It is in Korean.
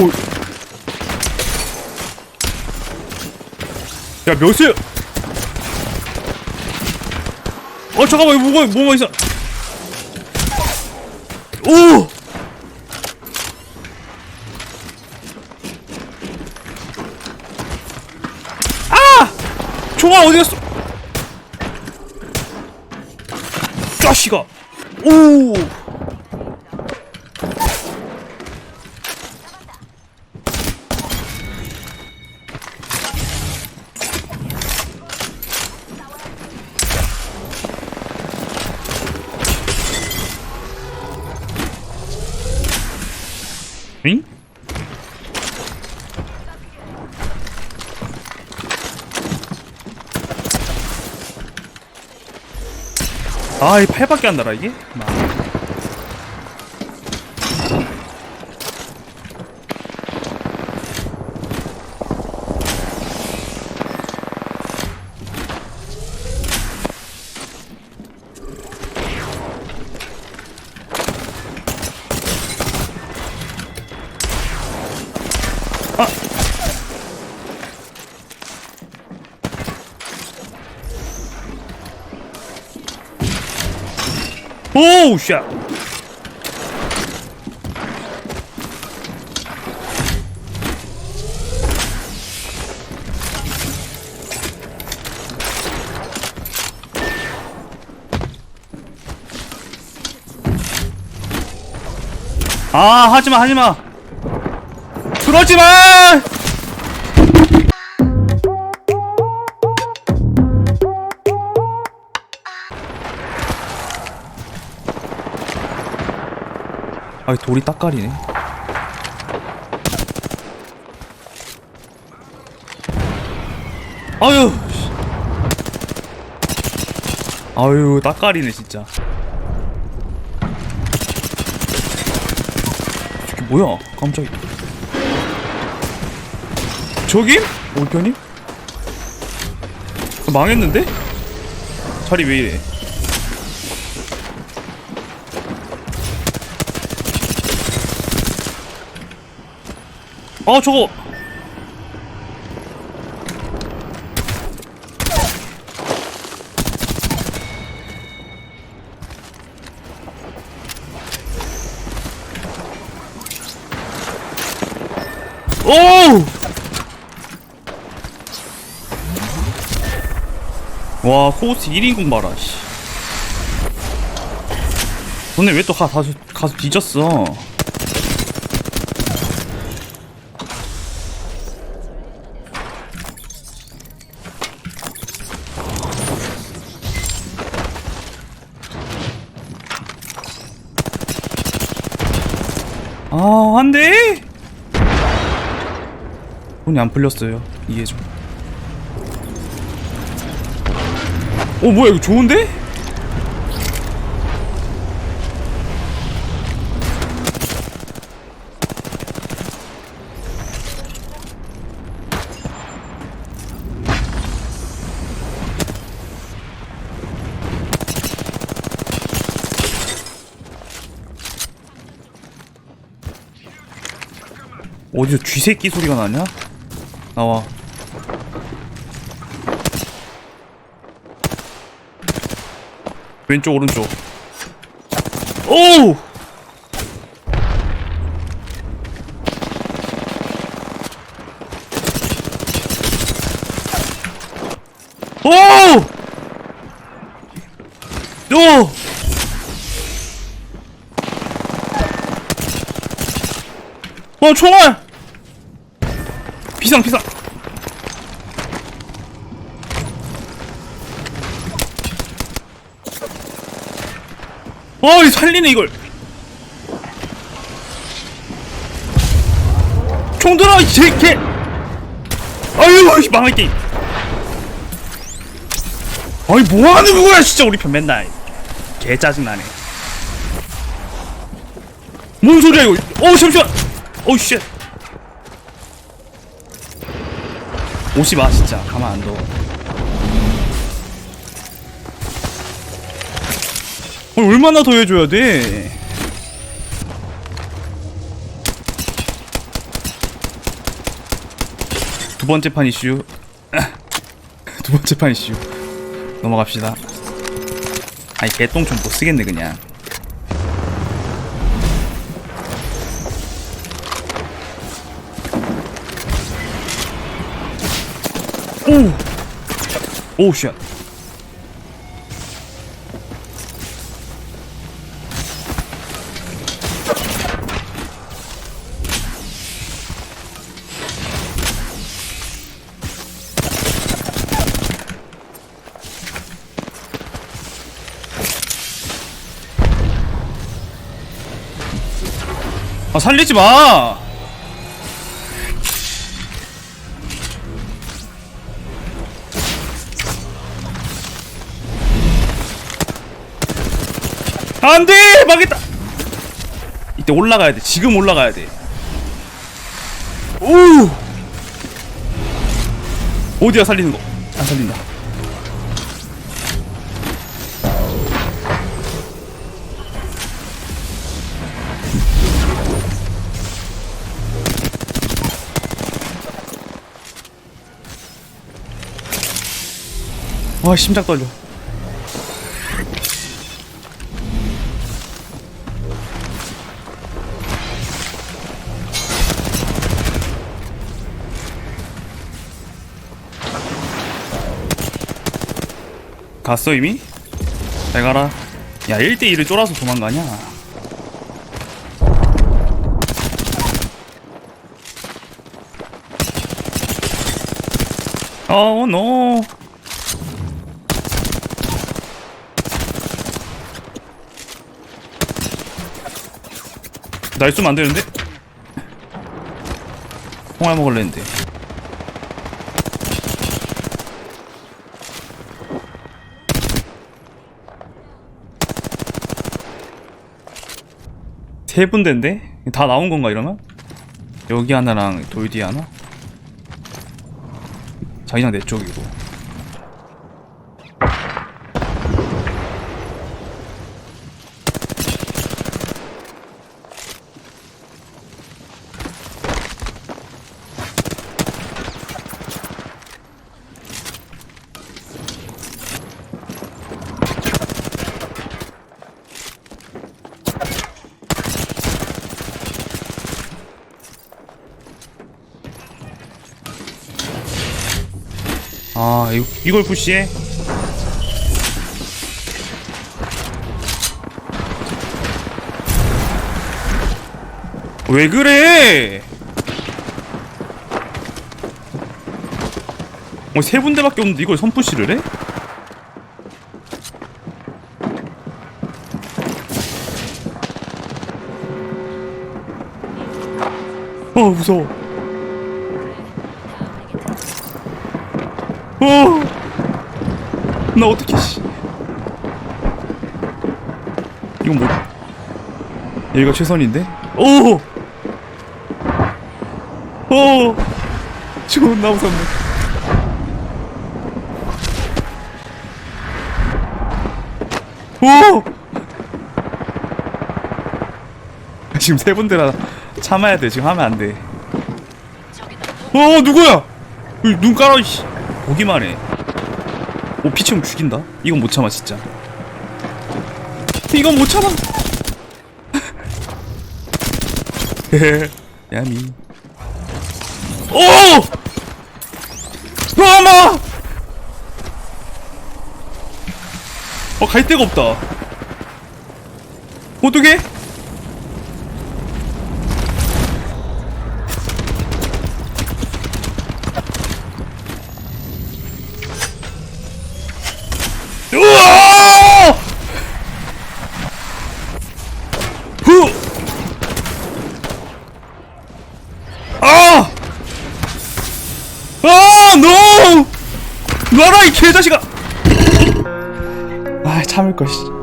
오. 야, 몇이야? 어, 잠깐만, 이거 뭐가, 뭐가 있어? 오! 아! 총알 어디 갔어? 짜시가. 오! 아, 이 팔밖에 안 달아 이게? 마. 오우 샷. 아 하지마 하지마 그러지마 아 돌이 딱 가리네 아유 씨. 아유 딱 가리네 진짜 저게 뭐야 깜짝이야 저기? 올편이? 망했는데? 자리 왜 이래 아 저거 오! 와 코스 1인공 봐라 씨. 너네 왜 또 가서 가서 뒤졌어 돼! 돈이 안 풀렸어요. 이해 좀. 오, 뭐야, 이거 좋은데? 어디서 쥐새끼 소리가 나냐? 나와. 왼쪽 오른쪽. 오! 오! 오! 어 총알! 비상 비상. 어이 살리네 이걸. 총 들어. 아유 이 망할 게임. 아니 뭐 하는 거야 진짜 우리 편 맨날. 개 짜증 나네. 뭔 소리야 이거? 어 잠시만. 오 쉣. 오지 마 진짜. 가만 안둬. 얼마나 더 해줘야 돼? 두번째 판 이슈. 두번째 판 이슈. 넘어갑시다. 아니 개똥 좀 못쓰겠네 그냥. 오! 오우 쉣아 살리지 마! 안돼! 망했다! 이때 올라가야 돼. 지금 올라가야 돼. 오! 어디야 살리는 거? 안 살린다. 와 심장 떨려. 갔어 이미? 잘 가라. 야 1대1을 쫄아서 도망가냐? 어, 노. 날 쏘면 안 되는데? 홍알 먹을래 했는데. 세 군데인데? 다 나온 건가 이러면? 여기 하나랑 돌 뒤에 하나? 자기장 내 쪽이고 아 이거, 이걸 푸시해? 왜 그래? 어, 세 군데밖에 없는데 이걸 선푸시를 해? 어 무서워 어! 나 어떻게 씨. 이건 뭐? 여기가 최선인데? 오! 오! 존나 무섭네. 오! 지금 세 군데라 참아야 돼. 지금 하면 안 돼. 어 누구야? 눈 깔아 이씨. 보기만 해. 오 피치면 죽인다. 이건 못 참아 진짜. 이건 못 참아. 야미. 오! 엄마! 어 갈 데가 없다. 어떻게? 우와! 후! 아! 아, 노! 놔라 이 개자식아! 아, 참을 걸. 씨.